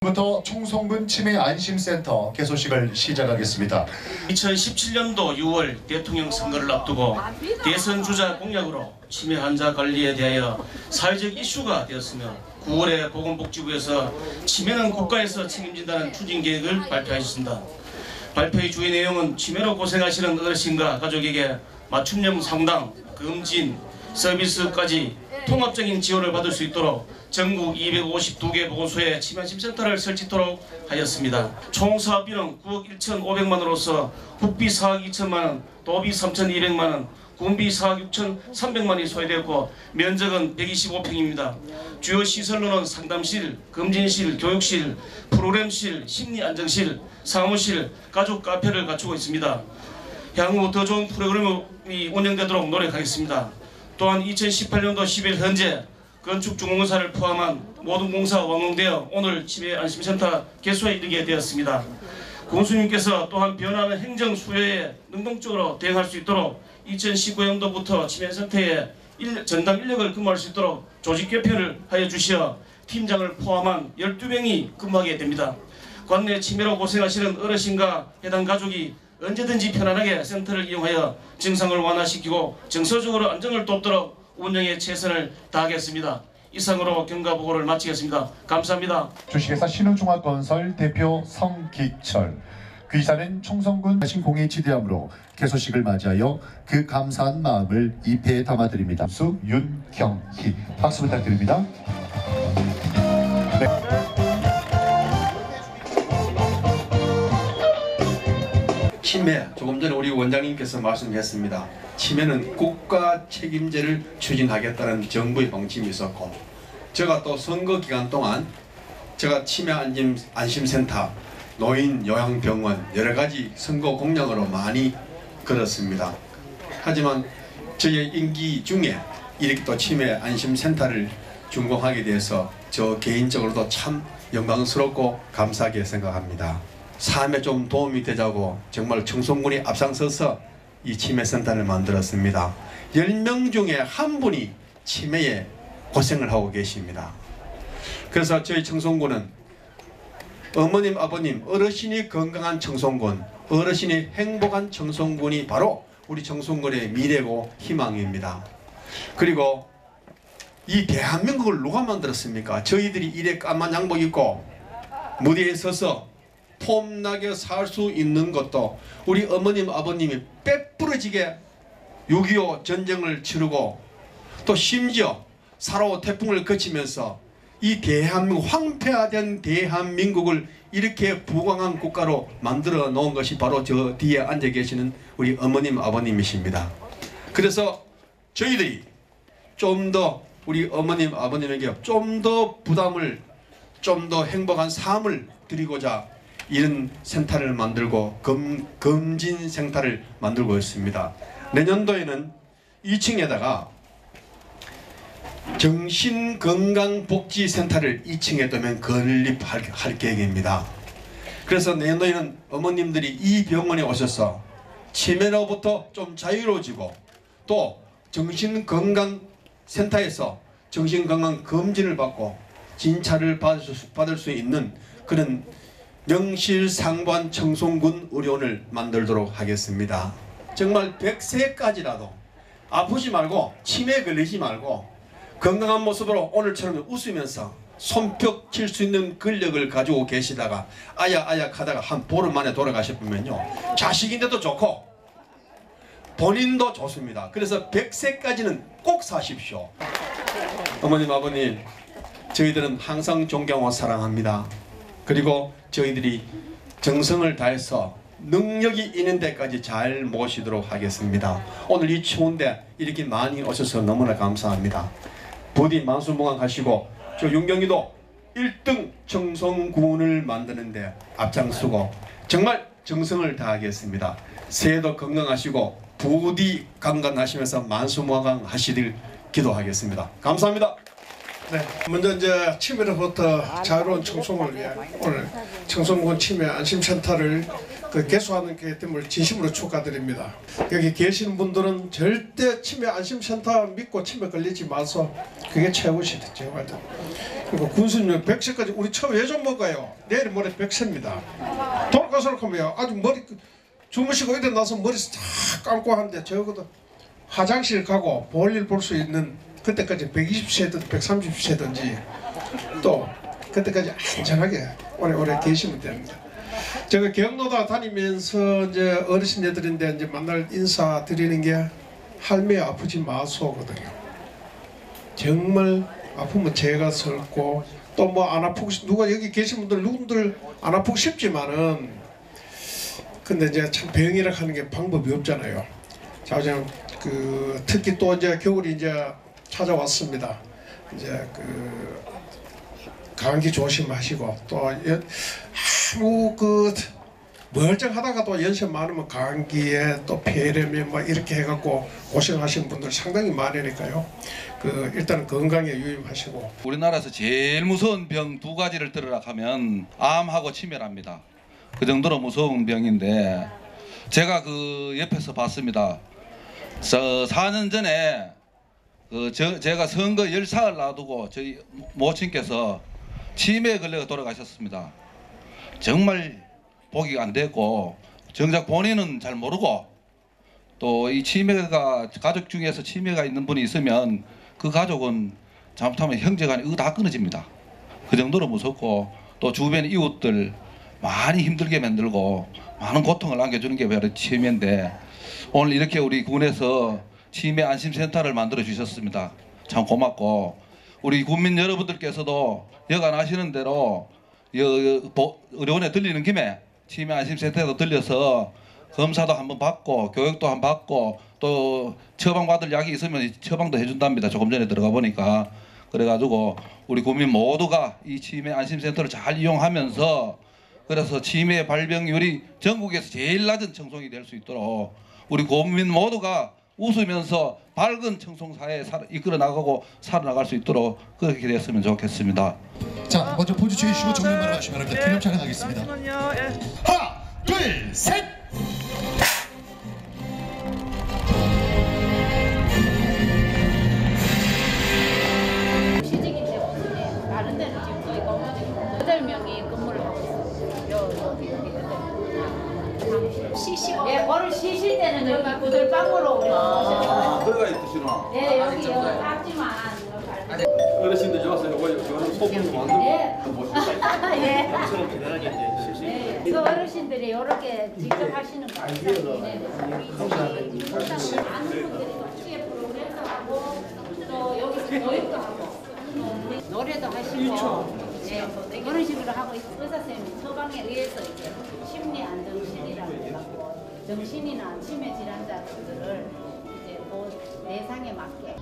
부터 청송군 치매 안심센터 개소식을 시작하겠습니다. 2017년도 6월 대통령 선거를 앞두고 대선 주자 공약으로 치매 환자 관리에 대하여 사회적 이슈가 되었으며 9월에 보건복지부에서 치매는 국가에서 책임진다는 추진 계획을 발표하였습니다. 발표의 주요 내용은 치매로 고생하시는 어르신과 가족에게 맞춤형 상담, 검진, 서비스까지 통합적인 지원을 받을 수 있도록 전국 252개 보건소에 치매심센터를 설치토록 하였습니다. 총 사업비는 9억 1,500만 원으로서 국비 4억 2천만 원, 도비 3,200만 원, 군비 4억 6,300만 원이 소요되었고 면적은 125평입니다. 주요 시설로는 상담실, 검진실, 교육실, 프로그램실, 심리안정실, 사무실, 가족 카페를 갖추고 있습니다. 향후 더 좋은 프로그램이 운영되도록 노력하겠습니다. 또한 2018년도 10일 현재 건축중공사를 포함한 모든 공사 완공되어 오늘 치매 안심센터 개소에 이르게 되었습니다. 공수님께서 또한 변화하는 행정 수요에 능동적으로 대응할 수 있도록 2019년도부터 치매센터에 일- 전담 인력을 근무할 수 있도록 조직 개편을 하여 주시어 팀장을 포함한 12명이 근무하게 됩니다. 관내 치매로 고생하시는 어르신과 해당 가족이 언제든지 편안하게 센터를 이용하여 증상을 완화시키고 정서적으로 안정을 돕도록 운영에 최선을 다하겠습니다. 이상으로 경과 보고를 마치겠습니다. 감사합니다. 주식회사 신우종합건설 대표 성기철 그 이사는 청송군 신공에 지대함으로 개소식을 맞이하여 그 감사한 마음을 입회에 담아드립니다. 수 윤경희 박수 부탁드립니다. 치매 조금 전에 원장님께서 말씀했습니다. 치매는 국가 책임제를 추진하겠다는 정부의 방침이 있었고 제가 또 선거 기간 동안 제가 치매 안심, 안심센터 노인 요양병원 여러 가지 선거 공약으로 많이 걸었습니다. 하지만 저의 임기 중에 이렇게 또 치매 안심센터를 준공하게 돼서 저 개인적으로도 참 영광스럽고 감사하게 생각합니다. 삶에 좀 도움이 되자고 정말 청송군이 앞장서서 이 치매센터를 만들었습니다. 10명 중에 한 분이 치매에 고생을 하고 계십니다. 그래서 저희 청송군은 어머님, 아버님, 어르신이 건강한 청송군, 어르신이 행복한 청송군이 바로 우리 청송군의 미래고 희망입니다. 그리고 이 대한민국을 누가 만들었습니까? 저희들이 이래 까만 양복 입고 무대에 서서 폼나게 살 수 있는 것도 우리 어머님 아버님이 빼부러지게 6.25 전쟁을 치르고 또 심지어 사로 태풍을 거치면서 이 대한민국 황폐화된 대한민국을 이렇게 부강한 국가로 만들어 놓은 것이 바로 저 뒤에 앉아 계시는 우리 어머님 아버님이십니다. 그래서 저희들이 좀 더 우리 어머님 아버님에게 좀 더 부담을 좀 더 행복한 삶을 드리고자 이런 센터를 만들고 검, 검진 센터를 만들고 있습니다. 내년도에는 2층에다가 정신건강복지센터를 2층에 두면 건립할 할 계획입니다. 그래서 내년도에는 어머님들이 이 병원에 오셔서 치매로부터 좀 자유로워지고 또 정신건강센터에서 정신건강 검진을 받고 진찰을 받을 수, 받을 수 있는 그런 명실상부한 청송군 의료원을 만들도록 하겠습니다. 정말 100세까지라도 아프지 말고 치매 걸리지 말고 건강한 모습으로 오늘처럼 웃으면서 손뼉 칠 수 있는 근력을 가지고 계시다가 아약아약 하다가 한 보름 만에 돌아가셨으면요 자식인데도 좋고 본인도 좋습니다. 그래서 100세까지는 꼭 사십시오. 어머님 아버님 저희들은 항상 존경하고 사랑합니다. 그리고 저희들이 정성을 다해서 능력이 있는 데까지 잘 모시도록 하겠습니다. 오늘 이 추운데 이렇게 많이 오셔서 너무나 감사합니다. 부디 만수무강 하시고 저 윤경이도 1등 청송군을 만드는데 앞장서고 정말 정성을 다하겠습니다. 새해도 건강하시고 부디 강건하시면서 만수무강 하시길 기도하겠습니다. 감사합니다. 네, 먼저 이제 치매로부터 자유로운 청송을 위해 오늘 청송군 치매 안심센터를 그 개소하는 게 됨을 진심으로 축하드립니다. 여기 계시는 분들은 절대 치매 안심센터 믿고 치매 걸리지 마서 그게 때. 그리고 군수님 100세까지 우리 처음 예전 먹어요. 내일 모레 100세입니다. 돌아가서 하면 아주 머리 주무시고 일어나서 머리 싹 감고 하는데 적어도 화장실 가고 볼일 볼 수 있는 그때까지 120세든 130세든지 또 그때까지 안전하게 오래오래 계시면 됩니다. 제가 경로다 다니면서 이제 어르신애들인데 이제 만날 인사 드리는 게 할매 아프지 마소거든요. 정말 아프면 제가 설고 또 뭐 안 아프고 싶- 누가 여기 계신 분들 누군들 안 아프고 싶지만은 근데 이제 참 병이라 하는 게 방법이 없잖아요. 자, 이제 그 특히 또 이제 겨울이 이제 찾아왔습니다. 이제 그 감기 조심하시고 또 여- 아무 그 멀쩡하다가 또 연세 많으면 감기에 또 폐렴에 뭐 이렇게 해갖고 고생하시는 분들 상당히 많으니까요. 그 일단 건강에 유의하시고 우리나라에서 제일 무서운 병 두 가지를 들으라 하면 암하고 치매랍니다. 그 정도로 무서운 병인데 제가 그 옆에서 봤습니다. 저 4년 전에 그 저, 제가 선거 열사를 놔두고 저희 모친께서 치매에 걸려 돌아가셨습니다. 정말 보기가 안 됐고 정작 본인은 잘 모르고 또 이 치매가 가족 중에서 치매가 있는 분이 있으면 그 가족은 잘못하면 형제간에 의다 끊어집니다. 그 정도로 무섭고 또 주변 이웃들 많이 힘들게 만들고 많은 고통을 안겨주는 게 바로 치매인데 오늘 이렇게 우리 군에서 치매 안심센터를 만들어 주셨습니다. 참 고맙고 우리 국민 여러분들께서도 여간 하시는 대로 의료원에 들리는 김에 치매 안심센터에도 들려서 검사도 한번 받고 교육도 한번 받고 또 처방 받을 약이 있으면 처방도 해준답니다. 조금 전에 들어가 보니까 그래가지고 우리 국민 모두가 이 치매 안심센터를 잘 이용하면서 그래서 치매 발병률이 전국에서 제일 낮은 청송이 될 수 있도록 우리 국민 모두가 웃으면서 밝은 청송 사회에 살- 이끌어 나가고 살아나갈 수 있도록 그렇게 됐으면 좋겠습니다. 자, 먼저 포즈 취해주시고 정면 바라보시기 바랍니다. 기념 촬영하겠습니다. 하나, 둘, 셋. 취직이 때문에 다른 데는 지금 거의 건물이 여덟 명이 근무를 하고 있어요. 여- 여기 여기 쉬시 예, 오늘 쉬실 때는 여기 구들방으로 우리 오셔요. 들어가 있으시나? 네, 여기 여기 작지만 어르신들 좋았어요. 이거 이거는 소품 만들고 예. 예. 네, 그 어르신들이 이렇게 직접 하시는 거 같아요. 네. 많은 분들이 취해 프로그램도 하고 또 여기서 교육도 하고 또 노래도 하시고 네, 그런 식으로 하고 있- 의사 선생님 처방에 의해서 이제 심리 안정실이라고 해갖고 정신이나 치매 질환자들을 이제 그 대상에 맞게